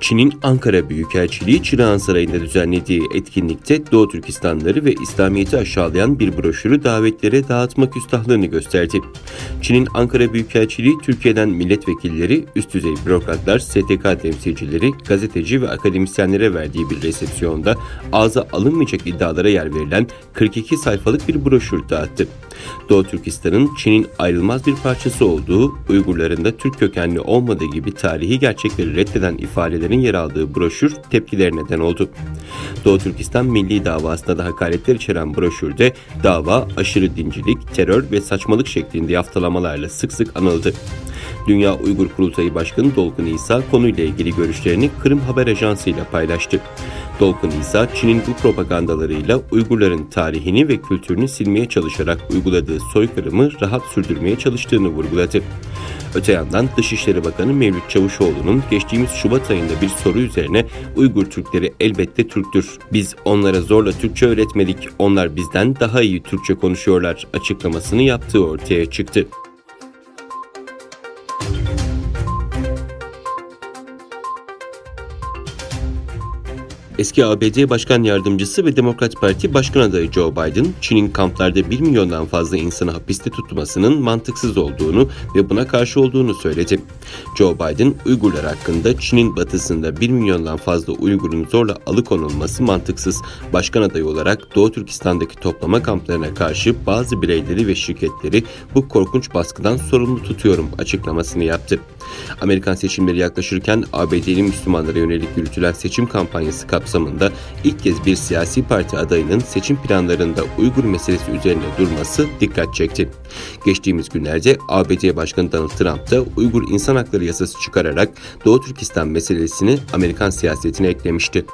Çin'in Ankara Büyükelçiliği Çırağan Sarayı'nda düzenlediği etkinlikte Doğu Türkistanları ve İslamiyet'i aşağılayan bir broşürü davetlere dağıtma küstahlığını gösterdi. Çin'in Ankara Büyükelçiliği Türkiye'den milletvekilleri, üst düzey bürokratlar, STK temsilcileri, gazeteci ve akademisyenlere verdiği bir resepsiyonda ağza alınmayacak iddialara yer verilen 42 sayfalık bir broşür dağıttı. Doğu Türkistan'ın Çin'in ayrılmaz bir parçası olduğu, Uygurların da Türk kökenli olmadığı gibi tarihi gerçekleri reddeden ifadelerin yer aldığı broşür tepkiler neden oldu. Doğu Türkistan Milli Davası'na da hakaretler içeren broşürde dava aşırı dincilik, terör ve saçmalık şeklinde yaftalamalarla sık sık anıldı. Dünya Uygur Kurultayı Başkanı Dolkun İsa konuyla ilgili görüşlerini Kırım Haber Ajansı ile paylaştı. Dolkun İsa, Çin'in bu propagandalarıyla Uygurların tarihini ve kültürünü silmeye çalışarak uyguladığı soykırımı rahat sürdürmeye çalıştığını vurguladı. Öte yandan Dışişleri Bakanı Mevlüt Çavuşoğlu'nun geçtiğimiz Şubat ayında bir soru üzerine Uygur Türkleri elbette Türktür. Biz onlara zorla Türkçe öğretmedik. Onlar bizden daha iyi Türkçe konuşuyorlar açıklamasını yaptığı ortaya çıktı. Eski ABD Başkan Yardımcısı ve Demokrat Parti Başkan adayı Joe Biden, Çin'in kamplarda 1 milyondan fazla insanı hapiste tutmasının mantıksız olduğunu ve buna karşı olduğunu söyledi. Joe Biden, Uygurlar hakkında Çin'in batısında 1 milyondan fazla Uygur'un zorla alıkonulması mantıksız. Başkan adayı olarak Doğu Türkistan'daki toplama kamplarına karşı bazı bireyleri ve şirketleri bu korkunç baskıdan sorumlu tutuyorum açıklamasını yaptı. Amerikan seçimleri yaklaşırken ABD'li Müslümanlara yönelik yürütülen seçim kampanyası kapsamında ilk kez bir siyasi parti adayının seçim planlarında Uygur meselesi üzerine durması dikkat çekti. Geçtiğimiz günlerde ABD Başkanı Donald Trump da Uygur İnsan Hakları Yasası çıkararak Doğu Türkistan meselesini Amerikan siyasetine eklemişti.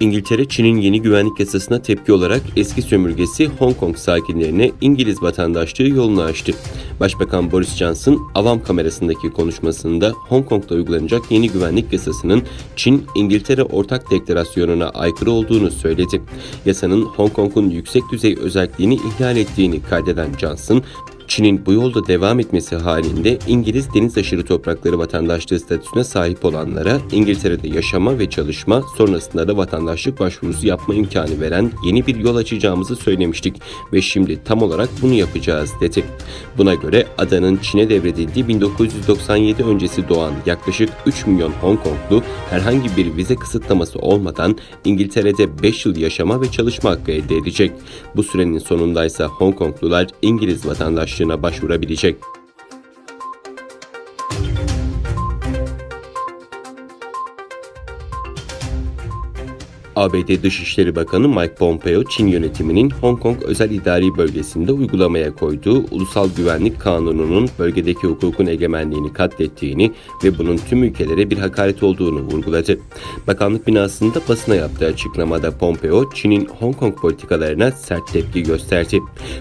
İngiltere, Çin'in yeni güvenlik yasasına tepki olarak eski sömürgesi Hong Kong sakinlerine İngiliz vatandaşlığı yolunu açtı. Başbakan Boris Johnson, avam kamerasındaki konuşmasında Hong Kong'da uygulanacak yeni güvenlik yasasının Çin-İngiltere ortak deklarasyonuna aykırı olduğunu söyledi. Yasanın Hong Kong'un yüksek düzey özelliğini ihlal ettiğini kaydeden Johnson, Çin'in bu yolda devam etmesi halinde İngiliz deniz aşırı toprakları vatandaşlığı statüsüne sahip olanlara İngiltere'de yaşama ve çalışma sonrasında da vatandaşlık başvurusu yapma imkanı veren yeni bir yol açacağımızı söylemiştik ve şimdi tam olarak bunu yapacağız dedi. Buna göre adanın Çin'e devredildiği 1997 öncesi doğan yaklaşık 3 milyon Hong Konglu herhangi bir vize kısıtlaması olmadan İngiltere'de 5 yıl yaşama ve çalışma hakkı elde edecek. Bu sürenin sonundaysa Hong Konglular İngiliz vatandaşlığı başlığına başvurabilecek. ABD Dışişleri Bakanı Mike Pompeo, Çin yönetiminin Hong Kong özel idari bölgesinde uygulamaya koyduğu Ulusal Güvenlik Kanunu'nun bölgedeki hukukun egemenliğini katlettiğini ve bunun tüm ülkelere bir hakaret olduğunu vurguladı. Bakanlık binasında basına yaptığı açıklamada Pompeo, Çin'in Hong Kong politikalarına sert tepki gösterdi.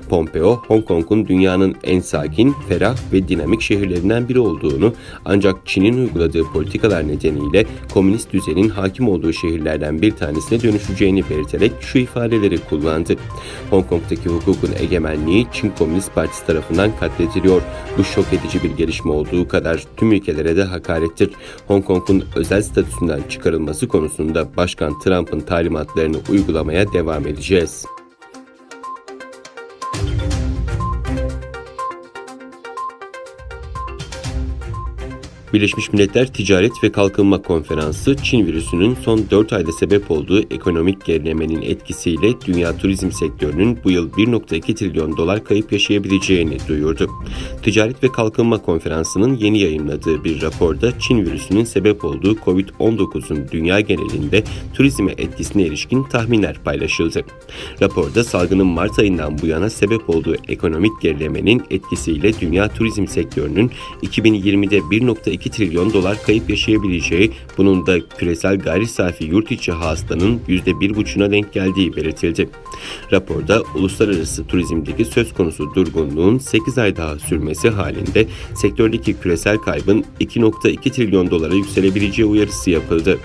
Pompeo, Hong Kong'un dünyanın en sakin, ferah ve dinamik şehirlerinden biri olduğunu ancak Çin'in uyguladığı politikalar nedeniyle komünist düzenin hakim olduğu şehirlerden bir tanesi ülkesine dönüşeceğini belirterek şu ifadeleri kullandı. Hong Kong'daki hukukun egemenliği Çin Komünist Partisi tarafından katlediliyor. Bu şok edici bir gelişme olduğu kadar tüm ülkelere de hakarettir. Hong Kong'un özel statüsünden çıkarılması konusunda Başkan Trump'ın talimatlarını uygulamaya devam edeceğiz. Birleşmiş Milletler Ticaret ve Kalkınma Konferansı, Çin virüsünün son 4 ayda sebep olduğu ekonomik gerilemenin etkisiyle dünya turizm sektörünün bu yıl 1.2 trilyon dolar kayıp yaşayabileceğini duyurdu. Ticaret ve Kalkınma Konferansı'nın yeni yayınladığı bir raporda Çin virüsünün sebep olduğu COVID-19'un dünya genelinde turizme etkisine ilişkin tahminler paylaşıldı. Raporda salgının Mart ayından bu yana sebep olduğu ekonomik gerilemenin etkisiyle dünya turizm sektörünün 2020'de 1.2 2 trilyon dolar kayıp yaşayabileceği, bunun da küresel gayri safi yurt içi hasılanın %1,5'una denk geldiği belirtildi. Raporda uluslararası turizmdeki söz konusu durgunluğun 8 ay daha sürmesi halinde sektördeki küresel kaybın 2.2 trilyon dolara yükselebileceği uyarısı yapıldı.